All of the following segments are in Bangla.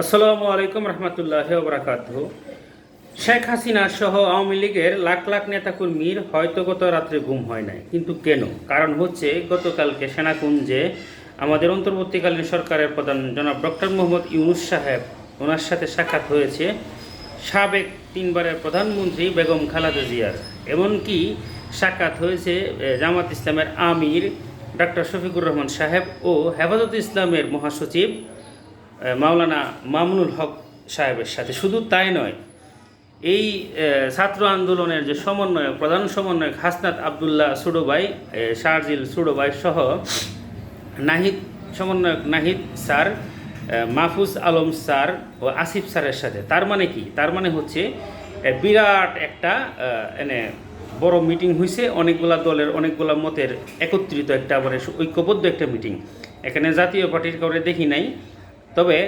আসসালামু আলাইকুম রহমতুল্লাহ বরাকাত শেখ হাসিনা সহ আওয়ামী লীগের লাখ লাখ নেতাকর্মীর হয়তো গত রাত্রে ঘুম হয় নাই। কিন্তু কেন? কারণ হচ্ছে গতকালকে সেনাকুঞ্জে আমাদের অন্তর্বর্তীকালীন সরকারের প্রধান জনাব ডক্টর মোহাম্মদ ইউনুস সাহেব, ওনার সাথে সাক্ষাৎ হয়েছে সাবেক তিনবারের প্রধানমন্ত্রী বেগম খালেদা জিয়ার। এমনকি সাক্ষাৎ হয়েছে জামাত ইসলামের আমির ডক্টর শফিকুর রহমান সাহেব ও হেফাজত ইসলামের মহাসচিব মাওলানা মামুনুল হক সাহেবের সাথে। শুধু তাই নয়, এই ছাত্র আন্দোলনের যে সমন্বয়ক, প্রধান সমন্বয়ক হাসনাত আবদুল্লাহ সুডোবাই শারজিল সুডোবাই সহ নাহিদ, সমন্বয়ক নাহিদ স্যার মাহফুজ আলম স্যার ও আসিফ স্যারের সাথে। তার মানে কি? তার মানে হচ্ছে বিরাট একটা এনে বড় মিটিং হয়েছে অনেকগুলা দলের, অনেকগুলা মতের একত্রিত একটা মানে ঐক্যবদ্ধ একটা মিটিং। এখানে জাতীয় পার্টির কাউরে দেখি নাই তবে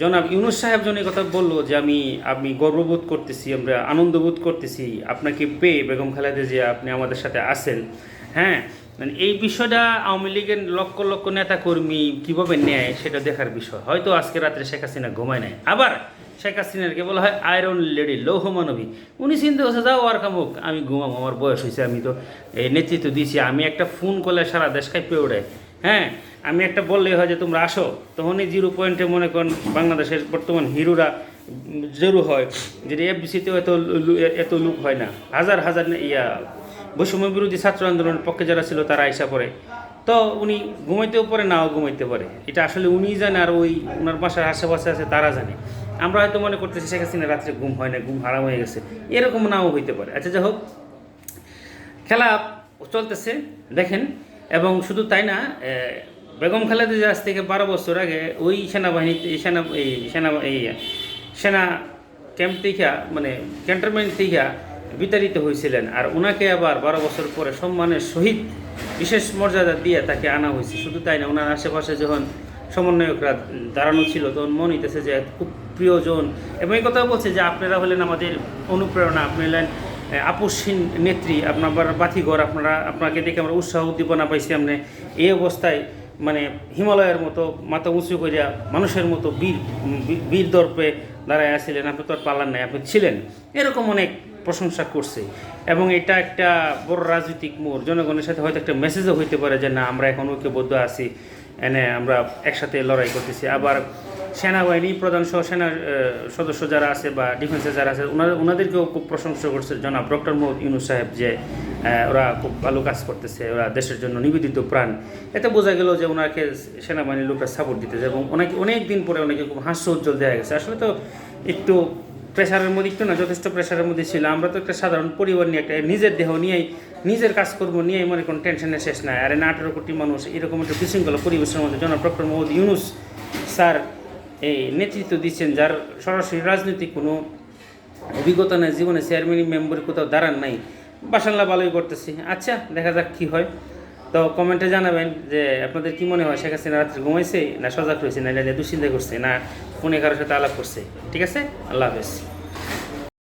জনাব ইউনুস সাহেব জন কথা বলল যে আমি আমি গর্ববোধ করতেছি, আমরা আনন্দবোধ করতেছি, আপনাকে পেয়ে বেগম খালেদা যে আপনি আমাদের সাথে আছেন হ্যাঁ? মানে এই বিষয়টা আওয়ামী লীগের লক্ষ লক্ষ নেতা কর্মী কীভাবে নেয় সেটা দেখার বিষয়। হয়তো আজকে রাত্রে শেখ হাসিনা ঘুমায় নেয় আবার শেখ হাসিনারকে বলা হয় আয়রন লেডি, লৌহ মানবী। উনি চিন্তা করছে, যাও আর কামুক আমি ঘুমাবো, আমার বয়স হয়েছে, আমি তো, এই নেতৃত্ব দিয়েছি, আমি একটা ফোন করলে সারা দেশ পেয়ে ওড়ে হ্যাঁ? আমি একটা বললেই হয় যে তোমরা আসো, তখনই জিরো পয়েন্টে মনে করেন বাংলাদেশের বর্তমান হিরোরা জরু হয়, যেটা এফবিসিতেও এত এত লোক হয় না। হাজার হাজার ইয়া, বৈষম্য বিরোধী ছাত্র আন্দোলনের পক্ষে যারা ছিল তারা আইসা পড়ে। তো উনি ঘুমাইতেও পারে, নাও ঘুমাইতে পারে। এটা আসলে উনিই জানে আর ওই ওনার বাসার আশেপাশে আছে, তারা জানে। আমরা হয়তো মনে করতেছি শেখ হাসিনা রাত্রে ঘুম হয় না, ঘুম হারাম হয়ে গেছে। এরকম নাও হইতে পারে। আচ্ছা যাই হোক। খেলা চলতেছে, দেখেন। এবং শুধু তাই না বেগম খালেদা জিয়া আজ থেকে বারো বছর আগে ওই সেনাবাহিনীতে সেনা, এই সেনা এই সেনা ক্যাম্প থেকে মানে ক্যান্টনমেন্ট থেকে বিতাড়িত হয়েছিলেন। আর ওনাকে আবার বারো বছর পরে সম্মানের সহিত বিশেষ মর্যাদা দিয়ে তাকে আনা হয়েছে। শুধু তাই না ওনার আশেপাশে যখন সমন্বয়করা দাঁড়ানো ছিল, তখন মন হইতেছে যে খুব প্রিয়জন। এবং এই কথাও বলছে যে আপনারা হলেন আমাদের অনুপ্রেরণা, আপনি হলেন আপসহীন নেত্রী, আপনার বাতিঘর আপনারা, আপনাকে দেখে আমরা উৎসাহ উদ্দীপনা পাইছি আমরা। এই অবস্থায় মানে হিমালয়ের মতো মাথা উঁচু করিয়া মানুষের মতো বীর বীর দর্পে দাঁড়ায় আসছিলেন আপনি তো আর পাল্লার নাই, আপনি ছিলেন। এরকম অনেক প্রশংসা করছে। এবং এটা একটা বড় রাজনৈতিক মোড়। জনগণের সাথে হয়তো একটা মেসেজও হইতে পারে যে, না, আমরা এখন ঐক্যবদ্ধ আছি, এনে আমরা একসাথে লড়াই করতেছি। আবার সেনাবাহিনী প্রধান সহ আহ, সদস্য যারা আছে বা ডিফেন্সে যারা আছে ওনাদের ওনাদেরকেও খুব প্রশংসা করছে। জনাব ডক্টর মোহাম্মদ ইউনুস সাহেব যে ওরা খুব ভালো কাজ করতেছে ওরা দেশের জন্য নিবেদিত প্রাণ। এতে বোঝা গেল যে ওনাকে সেনাবাহিনীর লোকরা সাপোর্ট দিতেছে এবং অনেক অনেক দিন পরে অনেকে খুব হাস্য উজ্জ্বল দেখা গেছে। আসলে তো একটু প্রেশারের মধ্যে একটু না যথেষ্ট প্রেশারের মধ্যে ছিল। আমরা তো একটা সাধারণ পরিবার নিয়ে একটা নিজের দেহ নিয়েই নিজের কাজকর্ম নিয়েই মনে কোনো টেনশনের শেষ নাই। আর না আঠেরো কোটি মানুষ এরকম একটা বিশৃঙ্খলা পরিবেশের মধ্যে জনাব ডক্টর মোহাম্মদ ইউনুস স্যার এই নেতৃত্ব দিচ্ছেন, যার সরাসরি রাজনৈতিক কোনো অভিজ্ঞতা নেই, জীবনে চেয়ারম্যান মেম্বার কোথাও দাঁড়ান নাই। বাসানলা ভালোই করতেছি। আচ্ছা দেখা যাক কী হয়। তো কমেন্টে জানাবেন যে আপনাদের কি মনে হয়, শেখ হাসিনা রাত্রে ঘুমাইছে না সজাগ হয়েছে, না দুশ্চিন্তা করছে না ফোনে কারোর সাথে আলাপ করছে। ঠিক আছে? আল্লাহ হাফেজ।